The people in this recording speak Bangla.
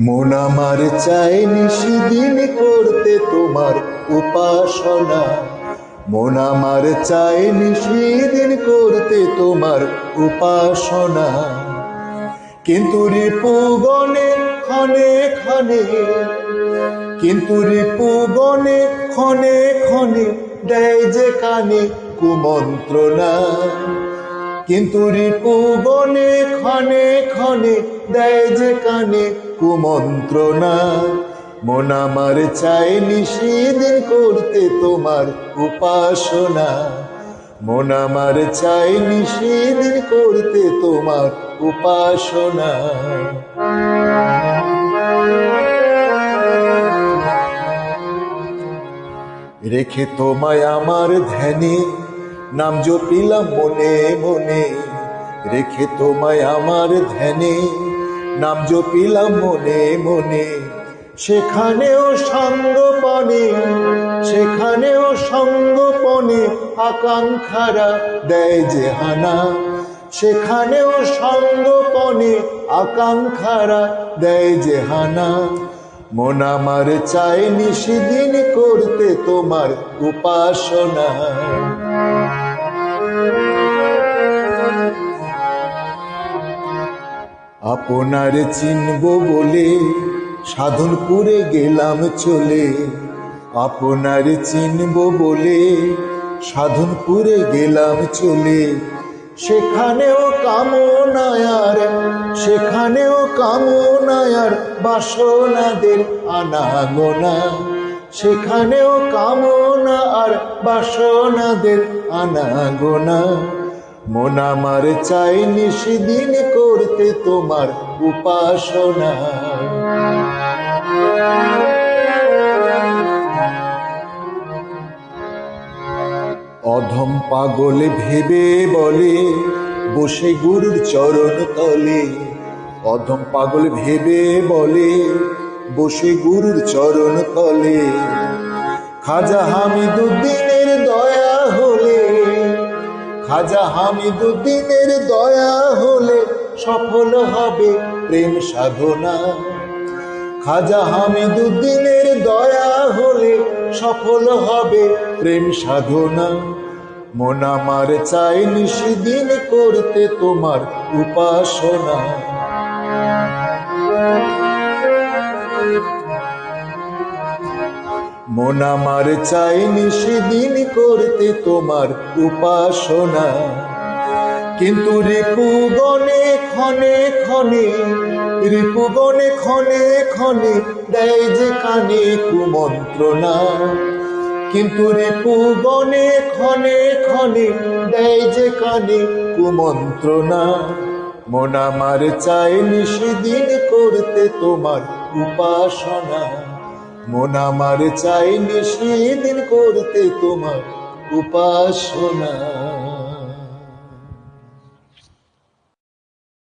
মন আমার চাই নিশিদিন করতে তোমার উপাসনা। মন আমার চাই নিশিদিন করতে তোমার উপাসনা। কিন্তু রিপুগণে ক্ষণে ক্ষণে, কিন্তু রিপুগণে ক্ষণে ক্ষণে দেয় যে কানে কুমন্ত্রণা। কিন্তু রিপুগণে ক্ষণে ক্ষণে দেয় যে কানে কুমন্ত্রণা। মন আমার চাই নিষিদিন করতে তোমার উপাসনা। মন আমার চাই নিষিদিন করতে তোমার উপাসনা। রেখে তোমায় আমার ধ্যানে নাম জপিলাম মনে মনে, রেখে তোমায় আমার ধ্যানে। নাম জপিলাম মনে মনে, সেখানেও সঙ্গপনে সেখানেও সঙ্গপনে আকাঙ্ক্ষারা দেয় যে হানা। সেখানেও সঙ্গপনে আকাঙ্ক্ষারা দেয় যে হানা। মন আমার চাই নিষিদিন করতে তোমার উপাসনা। আপনার চিনব বলে সাধনপুরে গেলাম চলে। আপনার চিনব বলে সাধনপুরে গেলাম চলে। সেখানেও কামনায়ার সেখানেও কামনায়ার বাসনাদের আনাগোনা। সেখানেও কামনা আর বাসনাদের আনাগোনা। মন আমার চাই নিষিদিন করতে তোমার উপাসনা। অধম পাগল ভেবে বলে, বসে গুরুর চরণ তলে। অধম পাগল ভেবে বলে, বসে গুরুর চরণ তলে। খাজা হামিদুদ্দিনের দয়া খাজা হামিদুদ্দিনের দয়া হলে সফল হবে প্রেম সাধনা। খাজা হামিদুদ্দিনের দয়া হলে সফল হবে প্রেম সাধনা। মন আমার চাই নিষিদিন করতে তোমার উপাসনা। মন আমার চাই নিষিদিন করতে তোমার উপাসনা। কিন্তু রিপুগণে ক্ষণে ক্ষণে রিপুগণে ক্ষণে ক্ষণে দেয় যে কানে কুমন্ত্রণা। কিন্তু রিপুগণে ক্ষণে ক্ষণে দেয় যে কানে কুমন্ত্রণা। মন আমার চাই নিষিদিন করতে তোমার উপাসনা। মন আমার চাইনি সেদিন করতে তোমার উপাসনা।